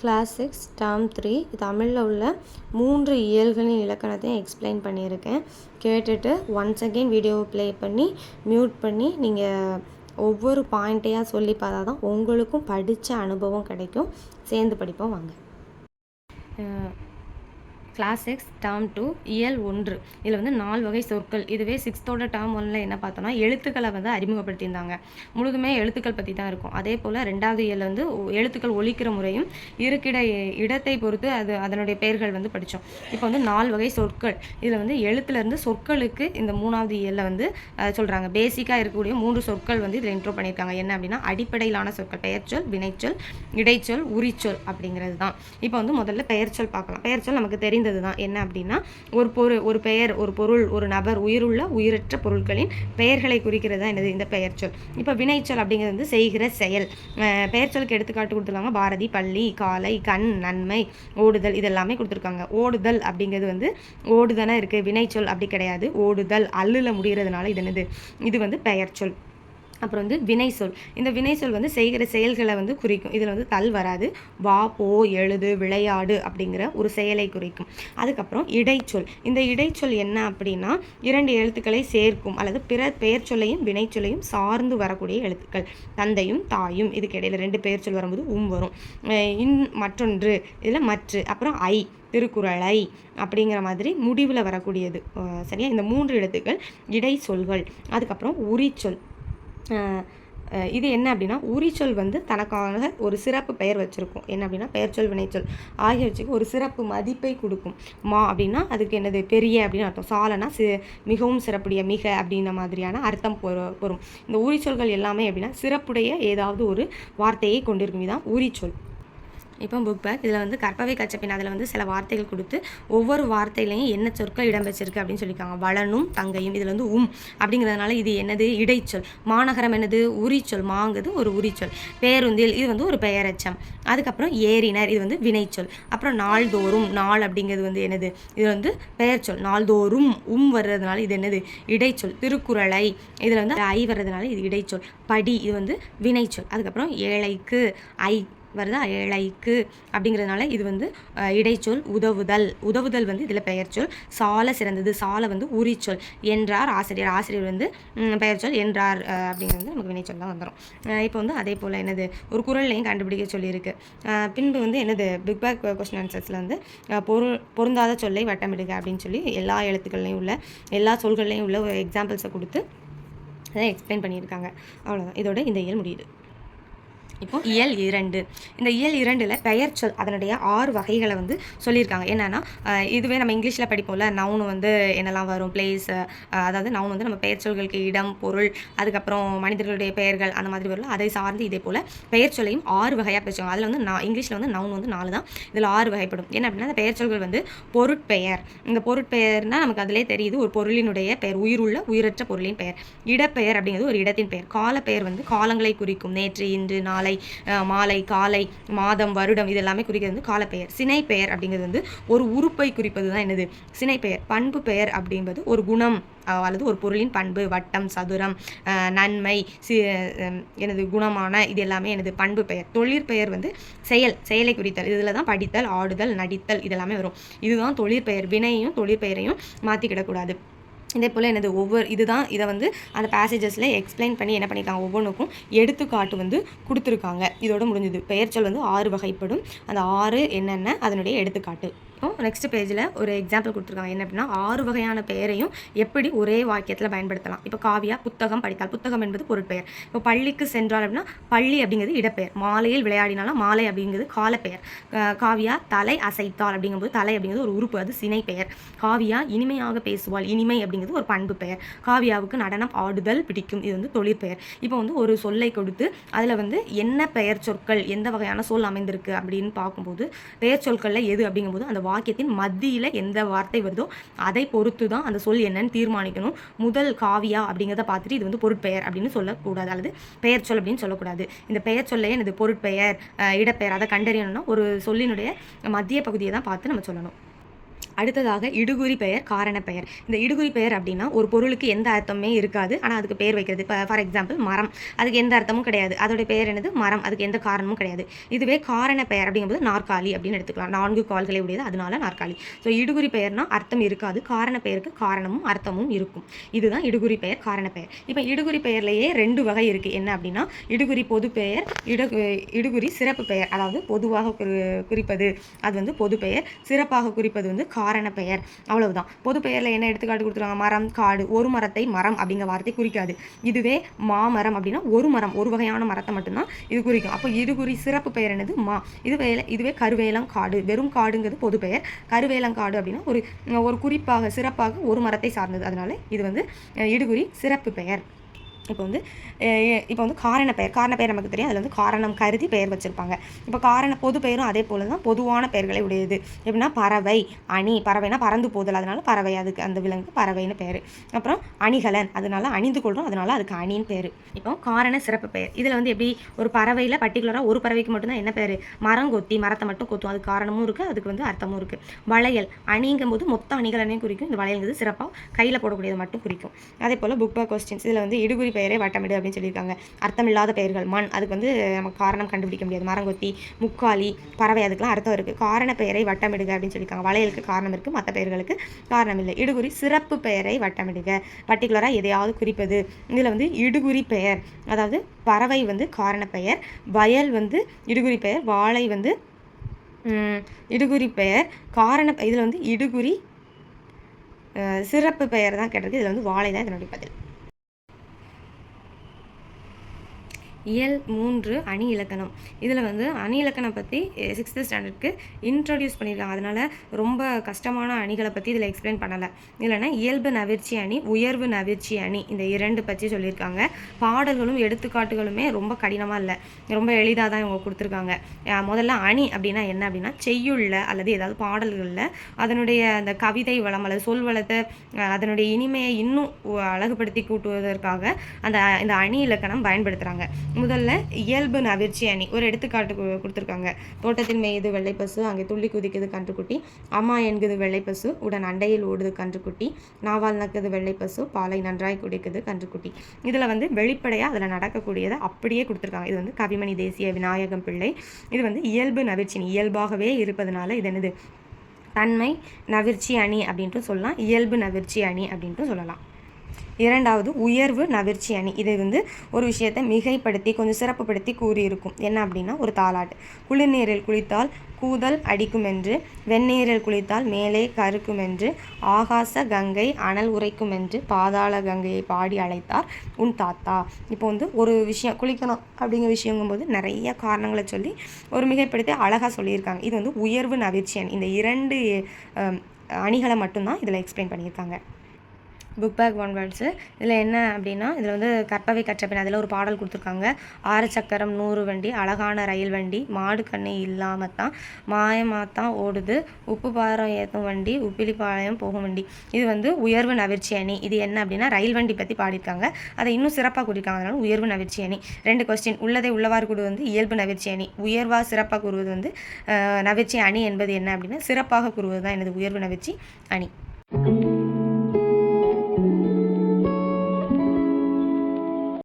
Class six term three தமிழில் உள்ள மூன்று இயல்களின் இலக்கணத்தையும் எக்ஸ்பிளைன் பண்ணியிருக்கேன். கேட்டுட்டு ஒன்ஸ் அகெயின் வீடியோவை ப்ளே பண்ணி மியூட் பண்ணி நீங்கள் ஒவ்வொரு பாயிண்ட்டையாக சொல்லி பார்த்தா தான் உங்களுக்கும் படித்த அனுபவம் கிடைக்கும். சேர்ந்து படிப்போம் வாங்க. கிளாஸ் சிக்ஸ் டேர்ம் டூ இயல் ஒன்று. இதில் வந்து நாலு வகை சொற்கள். இதுவே சிக்ஸ்த்தோட டேர்ம் ஒன்றில் என்ன பார்த்தோம்னா எழுத்துக்களை வந்து அறிமுகப்படுத்தியிருந்தாங்க. முழுதுமே எழுத்துக்கள் பற்றி தான் இருக்கும். அதே போல் ரெண்டாவது இயல் வந்து ஒ- எழுத்துக்கள் ஒழிக்கிற முறையும் இருக்கிட இடத்தை பொறுத்து அது அதனுடைய பெயர்கள் வந்து படித்தோம். இப்போ வந்து நாலு வகை சொற்கள். இதில் வந்து எழுத்துலேருந்து சொற்களுக்கு இந்த மூணாவது இயலில் வந்து சொல்கிறாங்க பேசிக்காக இருக்கக்கூடிய மூன்று சொற்கள் வந்து இதில் இன்ட்ரோ பண்ணியிருக்காங்க. என்ன அப்படின்னா அடிப்படையிலான சொற்கள். பெயர்ச்சொல் வினைச்சொல் இடைச்சொல் உரிச்சொல் அப்படிங்கிறது தான். இப்போ வந்து முதல்ல பெயர்ச்சொல் பார்க்கலாம். பெயர்ச்சொல் நமக்கு சேர்ந்தது தான் என்ன அப்படின்னா ஒரு பொரு ஒரு பெயர் ஒரு பொருள் ஒரு நபர் உயிருள்ள உயிரற்ற பொருட்களின் பெயர்களை குறிக்கிறது தான் என்னது? இந்த பெயர்ச்சொல் இப்போ வினைச்சொல் அப்படிங்கிறது வந்து செய்கிற செயல். பெயர் பெயர்ச்சொலுக்கு எடுத்துக்காட்டு கொடுத்துருவாங்க பாரதி பள்ளி காலை கண் நன்மை ஓடுதல் இதெல்லாமே கொடுத்துருக்காங்க. ஓடுதல் அப்படிங்கிறது வந்து ஓடுதானே இருக்குது வினைச்சொல் அப்படி கிடையாது. ஓடுதல் அல்லுல முடிகிறதுனால இது என்னது? இது வந்து பெயர்ச்சொல் அப்புறம் வந்து வினைச்சொல். இந்த வினைச்சொல் வந்து செய்கிற செயல்களை வந்து குறிக்கும். இதில் வந்து தல் வராது. வா போ எழுது விளையாடு அப்படிங்கிற ஒரு செயலை குறிக்கும். அதுக்கப்புறம் இடைச்சொல். இந்த இடைச்சொல் என்ன அப்படின்னா இரண்டு எழுத்துக்களை சேர்க்கும் அல்லது பிற பெயர் சொல்லையும் வினைச்சொல்லையும் சார்ந்து வரக்கூடிய எழுத்துக்கள். தந்தையும் தாயும் இதுக்கு இடையில ரெண்டு பெயர் சொல் வரும்போது உம் வரும். இன் மற்றொன்று இதில் மற்று. அப்புறம் ஐ திருக்குறளை அப்படிங்கிற மாதிரி முடிவில் வரக்கூடியது. சரியா? இந்த மூன்று எழுத்துக்கள் இடைச்சொல்கள். அதுக்கப்புறம் உரிச்சொல். இது என்ன அப்படின்னா உரிச்சொல் வந்து தனக்காக ஒரு சிறப்பு பெயர் வச்சுருக்கும். என்ன அப்படின்னா பெயர்ச்சொல் வினைச்சொல். ஆகியவற்றுக்கு ஒரு சிறப்பு மதிப்பை கொடுக்கும். மா அப்படின்னா அதுக்கு என்னது பெரிய அப்படின்னு அர்த்தம். சாலனா சி மிகவும் சிறப்புடைய மிக அப்படின்ற மாதிரியான அர்த்தம் பொரு- வரும் இந்த உரிச்சொல்கள் எல்லாமே அப்படின்னா சிறப்புடைய ஏதாவது ஒரு வார்த்தையை கொண்டிருக்கும். இதுதான் உரிச்சொல். இப்போ புக் பேக் இதில் வந்து கற்பவை கச்சப்பின் அதில் வந்து சில வார்த்தைகள் கொடுத்து ஒவ்வொரு வார்த்தையிலையும் என்ன சொற்கள் இடம்பெற்றிருக்கு அப்படின்னு சொல்லியிருக்காங்க. வளனும் தங்கையும். இதில் வந்து உம் அப்படிங்கிறதுனால இது என்னது? இடைச்சொல். மாநகரம் என்னது? உரிச்சொல். மாங்குது ஒரு உரிச்சொல். பேருந்தில் இது வந்து ஒரு பெயரச்சம். அதுக்கப்புறம் ஏறினர். இது வந்து வினைச்சொல். அப்புறம் நாள்தோறும் நாள் அப்படிங்கிறது வந்து என்னது? இது வந்து பெயர்ச்சொல். நாள்தோறும் உம் வர்றதுனால இது என்னது? இடைச்சொல். திருக்குறளை. இதில் வந்து ஐ வர்றதுனால இது இடைச்சொல். படி இது வந்து வினைச்சொல். அதுக்கப்புறம் ஏழைக்கு ஐ வருதா? ஏழைக்கு அப்படிங்கிறதுனால இது வந்து இடைச்சொல் உதவுதல். உதவுதல் வந்து இதில் பெயர்ச்சொல் சால. சிறந்தது. சால வந்து உரிச்சொல். என்றார் ஆசிரியர். ஆசிரியர் வந்து பெயர்ச்சொல் என்றார் அப்படிங்கிறது அப்படிங்கிறது நமக்கு வினைச்சொல் தான் வந்துடும் இப்போ வந்து அதே போல் என்னது? ஒரு குரல்லையும் கண்டுபிடிக்க சொல்லியிருக்கு. பின்பு வந்து என்னது? பிக் பேக் கொஸ்டின் ஆன்சர்ஸில் வந்து பொருள் பொருந்தாத சொல்லை வட்டமிடுக அப்படின்னு சொல்லி எல்லா எழுத்துக்கள்லையும் உள்ள எல்லா சொல்கள்லையும் உள்ள ஒரு எக்ஸாம்பிள்ஸை கொடுத்து அதை எக்ஸ்பிளைன் பண்ணியிருக்காங்க. அவ்வளோதான் இதோட இந்த இயல் முடியுது. இப்போ இயல் இரண்டு. இந்த இயல் இரண்டில் பெயர்ச்சொல் அதனுடைய ஆறு வகைகளை வந்து சொல்லியிருக்காங்க. என்னன்னா இதுவே நம்ம இங்கிலீஷில் படிப்போம்ல நவுன் வந்து என்னெல்லாம் வரும்? பிளேஸ் அதாவது நவுன் வந்து நம்ம பெயர்ச்சொல்களுக்கு இடம் பொருள் அதுக்கப்புறம் மனிதர்களுடைய பெயர்கள் அந்த மாதிரி வரும் அதை சார்ந்து இதே போல் பெயர்ச்சொல்லையும் ஆறு வகையாக பேசுவாங்க அதில் வந்து நான் இங்கிலீஷில் வந்து நவுன் வந்து நாலு தான். இதில் ஆறு வகைப்படும். என்ன அப்படின்னா அந்த பெயர்ச்சொல்கள் வந்து பொருட்பெயர். இந்த பொருட்பெயர்னா நமக்கு அதிலே தெரியுது ஒரு பொருளினுடைய பெயர் உயிருள்ள உயிரற்ற பொருளின் பெயர். இடப்பெயர் அப்படிங்கிறது ஒரு இடத்தின் பெயர். காலப்பெயர் வந்து காலங்களை குறிக்கும். நேற்று இன்று நாளை மாலை மாலை காலை மாதம் வருடம் இது எல்லாமே குறிக்கிறது வந்து காலப்பெயர். சினைப்பெயர் அப்படிங்கிறது வந்து ஒரு உறுப்பை குறிப்பது தான் என்னது? சினைப்பெயர். பண்பு பெயர் அப்படிங்கிறது ஒரு குணம் அல்லது ஒரு பொருளின் பண்பு வட்டம் சதுரம் நன்மை சி எனது குணமான இது எல்லாமே எனது பண்பு பெயர். தொழிற்பெயர் வந்து செயல் செயலை குறித்தல். இதில் தான் படித்தல் ஆடுதல் நடித்தல் இதெல்லாமே வரும். இதுதான் தொழிற்பெயர் வினையும் தொழிற்பெயரையும் மாற்றிக்கிடக்கூடாது இதே போல் எனது ஒவ்வொரு இதுதான். இதை வந்து அந்த பேசேஜஸில் எக்ஸ்பிளைன் பண்ணி என்ன பண்ணியிருக்காங்க? ஒவ்வொன்றுக்கும் எடுத்துக்காட்டு வந்து கொடுத்துருக்காங்க. இதோட முடிஞ்சது. பெயர்ச்சொல் வந்து ஆறு வகைப்படும். அந்த ஆறு என்னென்ன? அதனுடைய எடுத்துக்காட்டு. நெக்ஸ்ட் பேஜில் ஒரு எக்ஸாம்பிள் கொடுத்துருக்காங்க. என்ன அப்படின்னா ஆறு வகையான பெயரையும் எப்படி ஒரே வாக்கியத்தில் பயன்படுத்தலாம். இப்போ காவியா புத்தகம் படித்தால் புத்தகம் என்பது பொருட்பெயர். இப்போ பள்ளிக்கு சென்றால் அப்படின்னா பள்ளி அப்படிங்கிறது இடப்பெயர். மாலையில் விளையாடினாலும் மாலை அப்படிங்கிறது காலப்பெயர். காவியா தலை அசைத்தால் அப்படிங்கும்போது தலை அப்படிங்கிறது ஒரு உறுப்பு அது சினை பெயர் காவியா இனிமையாக பேசுவாள். இனிமை அப்படிங்கிறது ஒரு பண்பு பெயர் காவியாவுக்கு நடனம் ஆடுதல் பிடிக்கும். இது வந்து தொழிற்பெயர். இப்போ வந்து ஒரு சொல்லை கொடுத்து அதில் வந்து என்ன பெயர் சொற்கள் எந்த வகையான சொல் அமைந்திருக்கு அப்படின்னு பார்க்கும்போது பெயர் சொற்களில் எது அப்படிங்கும்போது அந்த வாக்கியத்தின் மத்தியில் எந்த வார்த்தை வருதோ அதை பொறுத்து தான் அந்த சொல் என்னன்னு தீர்மானிக்கணும். முதல் காவியா அப்படிங்கிறத பார்த்துட்டு இது வந்து பொருட்பெயர் அப்படின்னு சொல்லக்கூடாது. அல்லது பெயர் சொல் அப்படின்னு சொல்லக்கூடாது. இந்த பெயர் சொல்லையே எனது பொருட்பெயர் இடப்பெயர் அதை கண்டறியணும்னா ஒரு சொல்லினுடைய மத்திய பகுதியை தான் பார்த்து நம்ம சொல்லணும். அடுத்ததாக இடுகுறி பெயர் காரண பெயர். இந்த இடுகுறி பெயர் அப்படின்னா ஒரு பொருளுக்கு எந்த அர்த்தமே இருக்காது. ஆனால் அதுக்கு பெயர் வைக்கிறது. இப்போ ஃபார் எக்ஸாம்பிள் மரம். அதுக்கு எந்த அர்த்தமும் கிடையாது. அதோடைய பெயர் என்னது? மரம். அதுக்கு எந்த காரணமும் கிடையாது. இதுவே காரண பெயர் அப்படிங்கும்போது நாற்காலி அப்படின்னு எடுத்துக்கலாம். நான்கு கால்களை உடையது. அதனால நாற்காலி. ஸோ இடுகுறி பெயர்னா அர்த்தம் இருக்காது. காரண பெயருக்கு காரணமும் அர்த்தமும் இருக்கும். இதுதான் இடுகுறி பெயர் காரண பெயர். இப்போ இடுகுறி பெயர்லேயே ரெண்டு வகை இருக்குது என்ன அப்படின்னா இடுகுறி பொது பெயர் இடு இடுகுறி சிறப்பு பெயர். அதாவது பொதுவாக குறி குறிப்பது. அது வந்து பொது பெயர். சிறப்பாக குறிப்பது வந்து காரண பெயர். அவ்வளவுதான். பொது பெயரில் என்ன எடுத்துக்காட்டு கொடுத்துருவாங்க மரம் காடு. ஒரு மரத்தை மரம் அப்படிங்கிற வார்த்தை குறிக்காது. இதுவே மாமரம் அப்படின்னா ஒரு மரம். ஒரு வகையான மரத்தை மட்டும்தான் இது குறிக்கும். அப்போ இருகுறி சிறப்பு பெயர் என்னது? மா. இதுவே இதுவே கருவேலங்காடு வெறும் காடுங்கிறது பொது பெயர். கருவேலங்காடு அப்படின்னா ஒரு ஒரு குறிப்பாக சிறப்பாக ஒரு மரத்தை சார்ந்தது. அதனால இது வந்து இடுகுறி சிறப்பு பெயர். இப்போ வந்து இப்போ வந்து காரண பெயர் காரண பெயர் நமக்கு தெரியும். அதில் வந்து காரணம் கருதி பெயர் வச்சுருப்பாங்க. இப்போ காரண பொது பெயரும் அதே போல தான் பொதுவான பெயர்களை உடையது. எப்படின்னா பறவை அணி பறவைனா பறந்து போதல். அதனால பறவை அதுக்கு அந்த விலங்குக்கு பறவைன்னு பேர் அப்புறம் அணிகலன் அதனால அணிந்து கொள்கிறோம் அதனால அதுக்கு அணின்னு பேர் இப்போ காரண சிறப்பு பெயர். இதில் வந்து எப்படி ஒரு பறவையில் பர்டிகுலராக ஒரு பறவைக்கு மட்டும்தான் என்ன பேர் மரம் கொத்தி மரத்தை மட்டும் கொத்தும். அதுக்கு காரணமும் இருக்குது அதுக்கு வந்து அர்த்தமும் இருக்குது வளையல் அணிங்கும் போது மொத்த அணிகலனையும் குறிக்கும். இந்த வளையல்ங்கிறது சிறப்பாக கையில் போடக்கூடியது மட்டும் குறிக்கும். அதே போல் புக் பேக் கொஸ்டின்ஸ் இதில் வந்து இடுகுறி பெயரே வட்டமிடு அப்படின்னு சொல்லியிருக்காங்க. அர்த்தமில்லாத பெயர்கள் மண். அதுக்கு வந்து நமக்கு காரணம் கண்டுபிடிக்க முடியாது. மரங்கொத்தி முக்காலி பறவை அதுக்கெல்லாம் அர்த்தம் இருக்குது காரண பெயரை வட்டமிடுக அப்படின்னு சொல்லியிருக்காங்க. வளையலுக்கு காரணம் இருக்குது மற்ற பெயர்களுக்கு காரணம் இல்லை. இடுகுறி சிறப்பு பெயரை வட்டமிடுக. பர்டிகுலராக எதையாவது குறிப்பது. இதில் வந்து இடுகுறி பெயர் அதாவது பறவை வந்து காரண பெயர் வயல் வந்து இடுகுறி பெயர் வாழை வந்து இடுகுறி பெயர் காரண இதில் வந்து இடுகுறி சிறப்பு பெயர் தான் கேட்டிருக்கு. இதில் வந்து வாழை தான் இதனுடைய பதில். இயல் மூன்று அணி இலக்கணம். இதில் வந்து அணி இலக்கணம் பற்றி சிக்ஸ்த்து ஸ்டாண்டர்டுக்கு இன்ட்ரடியூஸ் பண்ணியிருக்காங்க அதனால் ரொம்ப கஷ்டமான அணிகளை பற்றி இதில் எக்ஸ்பிளைன் பண்ணலை. இல்லைன்னா இயல்பு நவிர்ச்சி அணி உயர்வு நவிர்ச்சி அணி இந்த இரண்டு பற்றி சொல்லியிருக்காங்க. பாடல்களும் எடுத்துக்காட்டுகளுமே ரொம்ப கடினமாக இல்லை. ரொம்ப எளிதாக தான் இவங்க கொடுத்துருக்காங்க. முதல்ல அணி அப்படின்னா என்ன அப்படின்னா செய்யுள்ள அல்லது ஏதாவது பாடல்களில் அதனுடைய அந்த கவிதை வளம் அல்லது சொல் வளத்தை அதனுடைய இனிமையை இன்னும் அழகுபடுத்தி கூட்டுவதற்காக அந்த இந்த அணி இலக்கணம் பயன்படுத்துகிறாங்க முதல்ல இயல்பு நவிர்ச்சி அணி ஒரு எடுத்துக்காட்டு கொடுத்துருக்காங்க. தோட்டத்தில் மேயுது வெள்ளைப்பசு அங்கே துள்ளி குதிக்குது கன்றுக்குட்டி அம்மா என்குது வெள்ளைப்பசு உடன் அண்டையில் ஓடுது கன்றுக்குட்டி நாவால் நக்குது வெள்ளைப்பசு பாலை நன்றாய் குடிக்குது கன்றுக்குட்டி இதில் வந்து வெளிப்படையாக அதில் நடக்கக்கூடியதை அப்படியே கொடுத்துருக்காங்க. இது வந்து கவிமணி தேசிய விநாயகம் பிள்ளை. இது வந்து இயல்பு நவிர்ச்சி இயல்பாகவே இருப்பதனால இது என்னது? தன்மை நவிர்ச்சி அணி அப்படின்ட்டு சொல்லலாம் இயல்பு நவிர்ச்சி அணி அப்படின்ட்டு சொல்லலாம். இரண்டாவது உயர்வு நவிர்ச்சி அணி. இது வந்து ஒரு விஷயத்தை மிகைப்படுத்தி கொஞ்சம் சிறப்புப்படுத்தி கூறியிருக்கும். என்ன அப்படின்னா ஒரு தாளாட்டு. குளிர்நீரில் குளித்தால் கூதல் அடிக்கும் என்று வெந்நீரில் குளித்தால் மேலே கருக்கும் என்று ஆகாச கங்கை அனல் உரைக்கும் என்று பாதாள கங்கையை பாடி அழைத்தார் உன் தாத்தா. இப்போ வந்து ஒரு விஷயம் குளிக்கணும் அப்படிங்கிற விஷயங்கும்போது நிறைய காரணங்களை சொல்லி ஒரு மிகைப்படுத்தி அழகாக சொல்லியிருக்காங்க. இது வந்து உயர்வு நவிர்ச்சி அணி. இந்த இரண்டு அணிகளை மட்டும்தான் இதில் எக்ஸ்பிளைன் பண்ணியிருக்காங்க. புக் பேக் ஒன் வேர்ட்ஸு இதில் என்ன அப்படின்னா இதில் வந்து கற்பவை கற்றப்பின் அதில் ஒரு பாடல் கொடுத்துருக்காங்க. ஆறு சக்கரம் நூறு வண்டி அழகான ரயில் வண்டி மாடு கண்ணு இல்லாமல் தான். மாயமாக தான் ஓடுது. உப்பு பாரம் ஏற்றும் வண்டி உப்பிலிப்பாளையம் போகும் வண்டி. இது வந்து உயர்வு நவிர்ச்சி அணி. இது என்ன அப்படின்னா ரயில் வண்டி பற்றி பாடியிருக்காங்க. அதை இன்னும் சிறப்பாக கூறியிருக்காங்க. அதனால உயர்வு நவிர்ச்சி அணி. ரெண்டு கொஸ்டின் உள்ளதை உள்ளவாறு கூடுவது வந்து இயல்பு நவிர்ச்சி அணி. உயர்வாக சிறப்பாக கூறுவது வந்து நவிர்ச்சி அணி என்பது என்ன அப்படின்னா சிறப்பாக கூறுவது தான் எனது உயர்வு நவிர்ச்சி அணி.